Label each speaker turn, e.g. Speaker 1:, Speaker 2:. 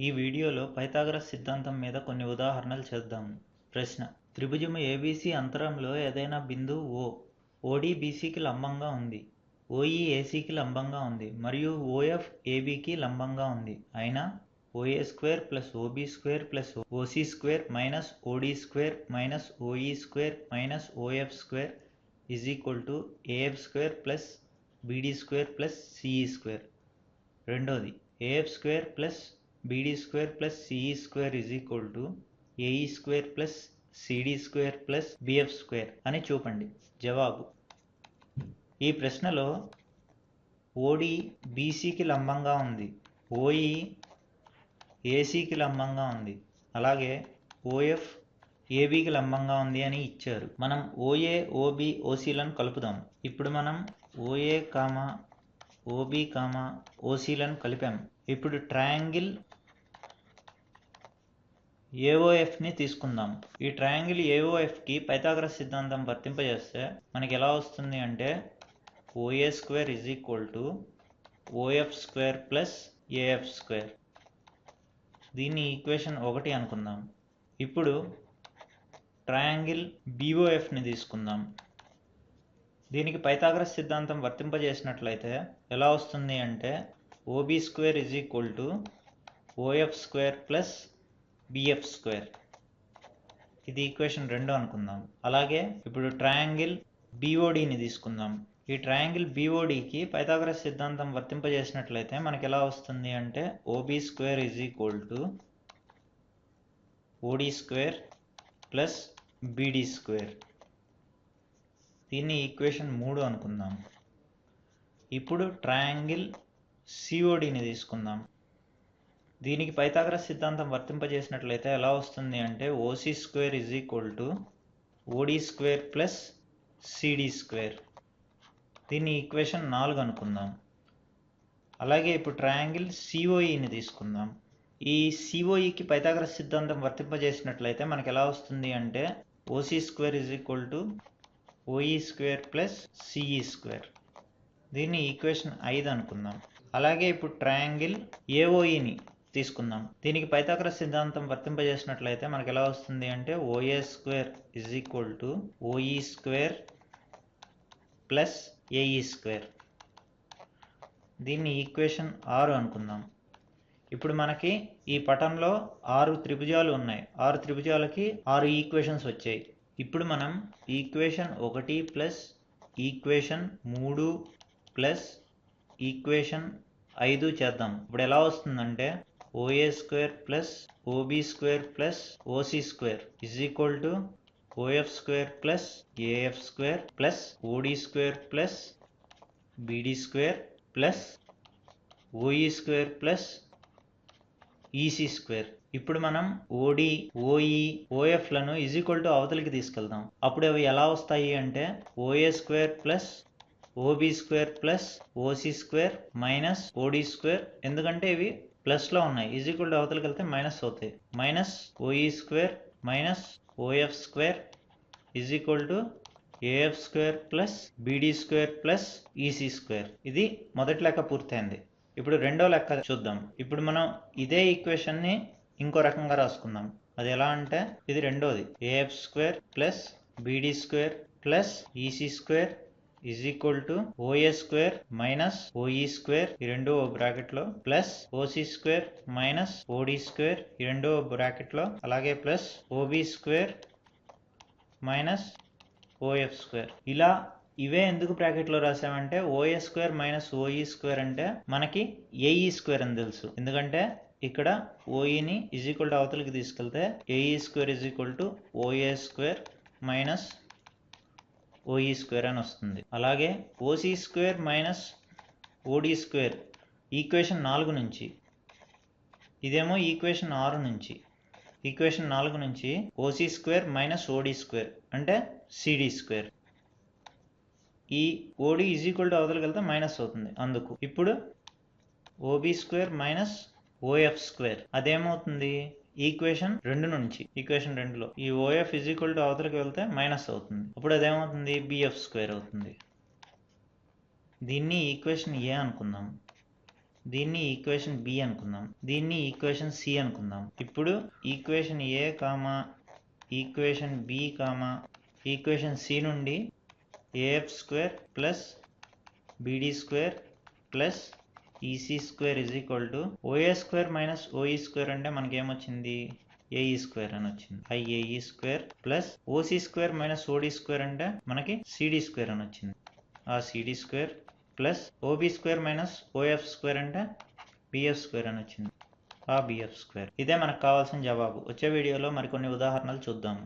Speaker 1: ఈ వీడియోలో పైథాగరస్ సిద్ధాంతం మీద కొన్ని ఉదాహరణలు చేద్దాము ప్రశ్న త్రిభుజము ఏబీసీ అంతరంలో ఏదైనా బిందువు ఓ ఓడి బీసీకి లంబంగా ఉంది ఓఈ ఏసీకి లంబంగా ఉంది మరియు ఓఎఫ్ ఏబీకి లంబంగా ఉంది. అయినా OA square plus OB square plus OC square minus OD square minus OE square minus OF square is equal to AF square plus BD square plus CE square. రెండోది AF square plus BD square plus CE square is equal to AE square plus CD square plus BF square అని చూపండి. జవాబు. ఈ ప్రశ్నలో ఓడి బీసీకి లంబంగా ఉంది. OE ఏసీకి లంబంగా ఉంది. అలాగే ఓఎఫ్ ఏబీకి లంబంగా ఉంది అని ఇచ్చారు. మనం ఓఏ ఓబి ఓసీలను కలుపుదాం. ఇప్పుడు మనం ఓఏ కామా ఓబి కామా ఓసీలను కలిపాం. ఇప్పుడు ట్రయాంగిల్ ఏఓఎఫ్ని తీసుకుందాం. ఈ ట్రయాంగిల్ ఏఓఎఫ్కి పైథాగరస్ సిద్ధాంతం వర్తింపజేస్తే మనకి ఎలా వస్తుంది అంటే OA square is equal to OF square plus AF square దీన్ని ఈక్వేషన్ ఒకటి అనుకుందాం. ఇప్పుడు ట్రయాంగిల్ బీఓఎఫ్ని తీసుకుందాం. దీనికి పైథాగరస్ సిద్ధాంతం వర్తింపజేసినట్లయితే ఎలా వస్తుంది అంటే OB square is equal to OF square plus BF square ఇది ఈక్వేషన్ రెండు అనుకుందాం. అలాగే ఇప్పుడు ట్రయాంగిల్ బీఓడిని తీసుకుందాం. ఈ ట్రయాంగిల్ బీఓడికి పైథాగరస్ సిద్ధాంతం వర్తింపజేసినట్లయితే మనకి ఎలా వస్తుంది అంటే OB square is equal to OD square plus BD square దీన్ని ఈక్వేషన్ మూడు అనుకుందాం. ఇప్పుడు ట్రయాంగిల్ సిఓడిని తీసుకుందాం. దీనికి పైథాగరస్ సిద్ధాంతం వర్తింపజేసినట్లయితే ఎలా వస్తుంది అంటే OC square is equal to OD square plus CD square దీన్ని ఈక్వేషన్ నాలుగు అనుకుందాం. అలాగే ఇప్పుడు ట్రయాంగిల్ సిఓఈని తీసుకుందాం. ఈ సిఓఈకి పైథాగరస్ సిద్ధాంతం వర్తింపజేసినట్లయితే మనకు ఎలా వస్తుంది అంటే OC square is equal to OE square plus CE square దీన్ని ఈక్వేషన్ ఐదు అనుకుందాం. అలాగే ఇప్పుడు ట్రయాంగిల్ ఏఓఈని తీసుకుందాం. దీనికి పైతాగ్రస్ సిద్ధాంతం వర్తింపజేసినట్లయితే మనకు ఎలా వస్తుంది అంటే OA square is equal to OE square plus AE square. దీన్ని ఈక్వేషన్ ఆరు అనుకుందాం. ఇప్పుడు మనకి ఈ పటంలో ఆరు త్రిభుజాలు ఉన్నాయి. ఆరు త్రిభుజాలకి ఆరు ఈక్వేషన్స్ వచ్చాయి. ఇప్పుడు మనం ఈక్వేషన్ ఒకటి ప్లస్ ఈక్వేషన్ మూడు ప్లస్ ఈక్వేషన్ ఐదు చేద్దాం. ఇప్పుడు ఎలా వస్తుందంటే OA square plus OB square plus OC square is equal to OF square plus AF square plus OD square plus BD square plus OE square plus EC square ఇప్పుడు మనం OD OE ఓఎఫ్లను is equal to అవతలికి తీసుకెళ్దాం అప్పుడు అవి ఎలా వస్తాయి అంటే OA square plus OB square plus OC square minus OD square ఎందుకంటే ఇవి ప్లస్లో ఉన్నాయి. ఈజ్ ఈక్వల్ టు అవతలకి వెళ్తే మైనస్ అవుతాయి. Minus OE square minus OF square is equal to AF square plus BD square plus EC square. ఇది మొదటి లెక్క పూర్తయింది. ఇప్పుడు రెండో లెక్క చూద్దాం. ఇప్పుడు మనం ఇదే ఈక్వేషన్ని ఇంకో రకంగా రాసుకుందాం. అది ఎలా అంటే ఇది రెండోది. AF square plus BD square plus EC square is equal to OA square minus OE square ఈ రెండో బ్రాకెట్లో plus OC square minus OD square ఈ రెండు బ్రాకెట్లో అలాగే plus OB square minus OF square ఇలా ఇవే ఎందుకు బ్రాకెట్లో రాసామంటే OA square minus OE square అంటే మనకి ఏఈ స్క్వేర్ అని తెలుసు. ఎందుకంటే ఇక్కడ ఓఈని ఈజ్ ఈక్వల్ టు అవతలకి తీసుకెళ్తే AE square is equal to OA square minus OE square అని వస్తుంది. అలాగే OC square minus OD square equation నాలుగు నుంచి ఇదేమో ఈక్వేషన్ ఆరు నుంచి ఈక్వేషన్ నాలుగు నుంచి OC square minus OD square అంటే సిడి స్క్వేర్ ఈ ఓడి ఈజ్ ఈక్వల్ టు అవతలకెళ్తే మైనస్ అవుతుంది అందుకు. ఇప్పుడు OB square minus OF square అదేమవుతుంది? Equation రెండు నుంచి ఈక్వేషన్ రెండులో ఈ ఓఎఫ్ ఇజ్ ఈక్వల్ టు అవతలకి వెళ్తే మైనస్ అవుతుంది. అప్పుడు అదేమవుతుంది? బిఎఫ్ స్క్వేర్ అవుతుంది. దీన్ని ఈక్వేషన్ ఏ అనుకుందాం? దీన్ని ఈక్వేషన్ బి అనుకుందాం. దీన్ని ఈక్వేషన్ సి అనుకుందాం. ఇప్పుడు equation A comma equation B comma equation C నుండి AF square plus BD square plus EC square is equal to OA square minus OE square అంటే మనకేమొచ్చింది? ఏఈ స్క్వేర్ అని వచ్చింది. ఐఏఈ square plus OC square minus OD square అంటే మనకి CD square అని వచ్చింది. ఆ CD square plus OB square minus OF square అంటే బిఎఫ్ స్క్వేర్ అని వచ్చింది. ఆ బిఎఫ్ స్క్వేర్ ఇదే మనకు కావాల్సిన జవాబు. వచ్చే వీడియోలో మరికొన్ని ఉదాహరణలు చూద్దాము.